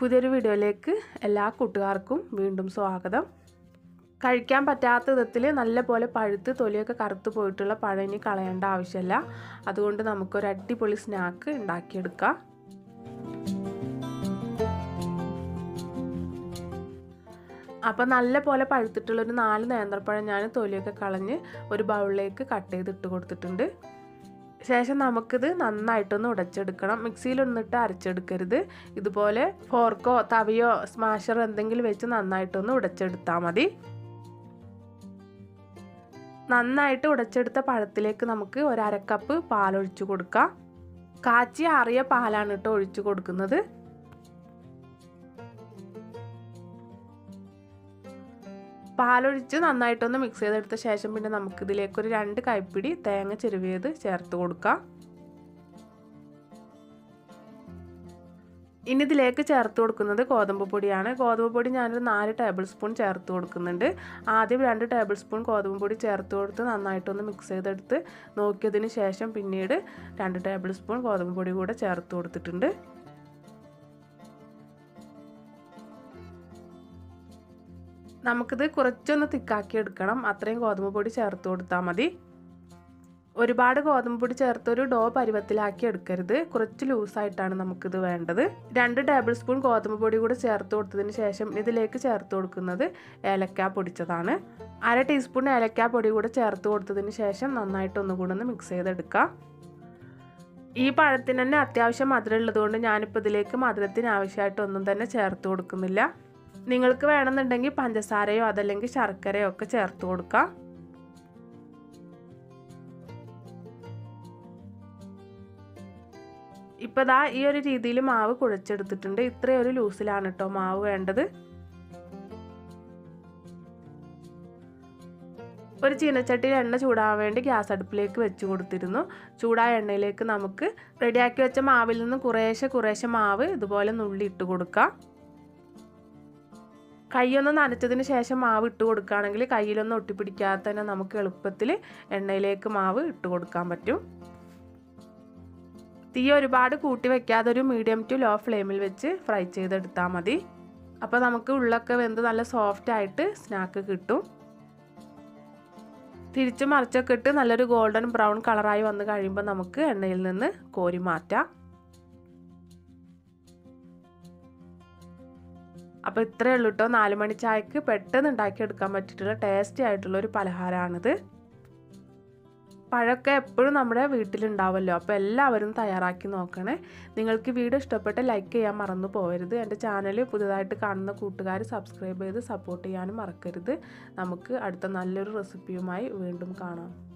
പുതിയൊരു വീഡിയോയിലേക്ക് എല്ലാ കൂട്ടുകാർക്കും വീണ്ടും സ്വാഗതം. കഴിക്കാൻ പറ്റാത്ത വിധത്തിൽ നല്ലപോലെ പഴുത്ത് തൊലിയൊക്കെ കറുത്ത് പോയിട്ടുള്ള പഴം ഇനി കളയേണ്ട ആവശ്യമില്ല. അതുകൊണ്ട് നമുക്കൊരു അടിപൊളി സ്നാക്ക് ഉണ്ടാക്കിയെടുക്കാം. അപ്പോൾ നല്ല പോലെ പഴുത്തിട്ടുള്ളൊരു നാല് നേന്ത്രപ്പഴം ഞാൻ തൊലിയൊക്കെ കളഞ്ഞ് ഒരു ബൗളിലേക്ക് കട്ട് ചെയ്തിട്ട് കൊടുത്തിട്ടുണ്ട്. ശേഷം നമുക്കിത് നന്നായിട്ടൊന്ന് ഉടച്ചെടുക്കണം. മിക്സിയിലൊന്നിട്ട് അരച്ചെടുക്കരുത്. ഇതുപോലെ ഫോർക്കോ തവിയോ സ്മാഷറോ എന്തെങ്കിലും വെച്ച് നന്നായിട്ടൊന്ന് ഉടച്ചെടുത്താൽ മതി. നന്നായിട്ട് ഉടച്ചെടുത്ത പഴത്തിലേക്ക് നമുക്ക് ഒരു അരക്കപ്പ് പാലൊഴിച്ചു കൊടുക്കാം. കാച്ചി ആറിയ പാലാണ് കേട്ടോ ഒഴിച്ചു കൊടുക്കുന്നത്. പാലൊഴിച്ച് നന്നായിട്ടൊന്ന് മിക്സ് ചെയ്തെടുത്ത ശേഷം പിന്നെ നമുക്കിതിലേക്കൊരു രണ്ട് കൈപ്പിടി തേങ്ങ ചെരുവിയത് ചേർത്ത് കൊടുക്കാം. ഇനി ഇതിലേക്ക് ചേർത്ത് കൊടുക്കുന്നത് ഗോതമ്പ് പൊടിയാണ്. ഗോതമ്പ് പൊടി ഞാനൊരു നാല് ടേബിൾ സ്പൂൺ ചേർത്ത് കൊടുക്കുന്നുണ്ട്. ആദ്യം രണ്ട് ടേബിൾ സ്പൂൺ ഗോതമ്പ് പൊടി ചേർത്ത് കൊടുത്ത് നന്നായിട്ടൊന്ന് മിക്സ് ചെയ്തെടുത്ത് നോക്കിയതിന് ശേഷം പിന്നീട് രണ്ട് ടേബിൾ സ്പൂൺ ഗോതമ്പ് പൊടി കൂടെ ചേർത്ത് കൊടുത്തിട്ടുണ്ട്. നമുക്കിത് കുറച്ചൊന്ന് തിക്കാക്കി എടുക്കണം അത്രയും ഗോതമ്പ് പൊടി ചേർത്ത് കൊടുത്താൽ മതി. ഒരുപാട് ഗോതമ്പ് പൊടി ചേർത്തൊരു ഡോ പരുവത്തിലാക്കി എടുക്കരുത്. കുറച്ച് ലൂസായിട്ടാണ് നമുക്കിത് വേണ്ടത്. രണ്ട് ടേബിൾ സ്പൂൺ ഗോതമ്പ് പൊടി കൂടെ ചേർത്ത് കൊടുത്തതിന് ശേഷം ഇതിലേക്ക് ചേർത്ത് കൊടുക്കുന്നത് ഏലക്ക പൊടിച്ചതാണ്. അര ടീസ്പൂൺ ഏലക്ക പൊടി കൂടെ ചേർത്ത് കൊടുത്തതിന് ശേഷം നന്നായിട്ട് ഒന്നുകൂടെ ഒന്ന് മിക്സ് ചെയ്തെടുക്കാം. ഈ പഴത്തിന് തന്നെ അത്യാവശ്യം മധുരം ഉള്ളതുകൊണ്ട് ഞാനിപ്പോൾ ഇതിലേക്ക് മധുരത്തിന് ആവശ്യമായിട്ട് ഒന്നും തന്നെ ചേർത്ത് കൊടുക്കുന്നില്ല. നിങ്ങൾക്ക് വേണമെന്നുണ്ടെങ്കിൽ പഞ്ചസാരയോ അതല്ലെങ്കിൽ ശർക്കരയോ ഒക്കെ ചേർത്ത് കൊടുക്കാം. ഇപ്പോൾ ദാ ഈ ഒരു രീതിയിൽ മാവ് കുഴച്ചെടുത്തിട്ടുണ്ട്. ഇത്രയും ഒരു ലൂസിലാണ് കേട്ടോ മാവ് വേണ്ടത്. ഒരു ചീനച്ചട്ടിയിൽ എണ്ണ ചൂടാൻ വേണ്ടി ഗ്യാസ് അടുപ്പിലേക്ക് വെച്ച് കൊടുത്തിരുന്നു. ചൂടായ എണ്ണയിലേക്ക് നമുക്ക് റെഡിയാക്കി വെച്ച മാവിൽ നിന്ന് കുറേശ്ശെ കുറേശ്ശെ മാവ് ഇതുപോലെ നുള്ളി ഇട്ട് കൊടുക്കാം. കൈയൊന്ന് നനച്ചതിന് ശേഷം മാവ് ഇട്ട് കൊടുക്കുകയാണെങ്കിൽ കയ്യിലൊന്നും ഒട്ടിപ്പിടിക്കാതെ തന്നെ നമുക്ക് എളുപ്പത്തിൽ എണ്ണയിലേക്ക് മാവ് ഇട്ട് കൊടുക്കാൻ പറ്റും. തീ ഒരുപാട് കൂട്ടി വെക്കാതെ ഒരു മീഡിയം ടു ലോ ഫ്ലെയിമിൽ വെച്ച് ഫ്രൈ ചെയ്തെടുത്താൽ മതി. അപ്പോൾ നമുക്ക് ഉള്ളൊക്കെ വെന്ത് നല്ല സോഫ്റ്റ് ആയിട്ട് സ്നാക്ക് കിട്ടും. തിരിച്ച് മറിച്ചൊക്കെ ഇട്ട് നല്ലൊരു ഗോൾഡൻ ബ്രൗൺ കളറായി വന്ന് കഴിയുമ്പോൾ നമുക്ക് എണ്ണയിൽ നിന്ന് കോരി മാറ്റാം. അപ്പോൾ ഇത്രയേ ഉള്ളൂ കേട്ടോ നാല് മണി ചായക്ക് പെട്ടെന്ന് ഉണ്ടാക്കിയെടുക്കാൻ പറ്റിയിട്ടുള്ള ടേസ്റ്റി ആയിട്ടുള്ള ഒരു പലഹാരമാണിത് പഴമൊക്കെ എപ്പോഴും നമ്മുടെ വീട്ടിലുണ്ടാവുമല്ലോ അപ്പോൾ എല്ലാവരും തയ്യാറാക്കി നോക്കണേ. നിങ്ങൾക്ക് വീഡിയോ ഇഷ്ടപ്പെട്ട് ലൈക്ക് ചെയ്യാൻ മറന്നു പോകരുത് എന്റെ ചാനൽ പുതുതായിട്ട് കാണുന്ന കൂട്ടുകാർ സബ്സ്ക്രൈബ് ചെയ്ത് സപ്പോർട്ട് ചെയ്യാനും മറക്കരുത്. നമുക്ക് അടുത്ത നല്ലൊരു റെസിപ്പിയുമായി വീണ്ടും കാണാം.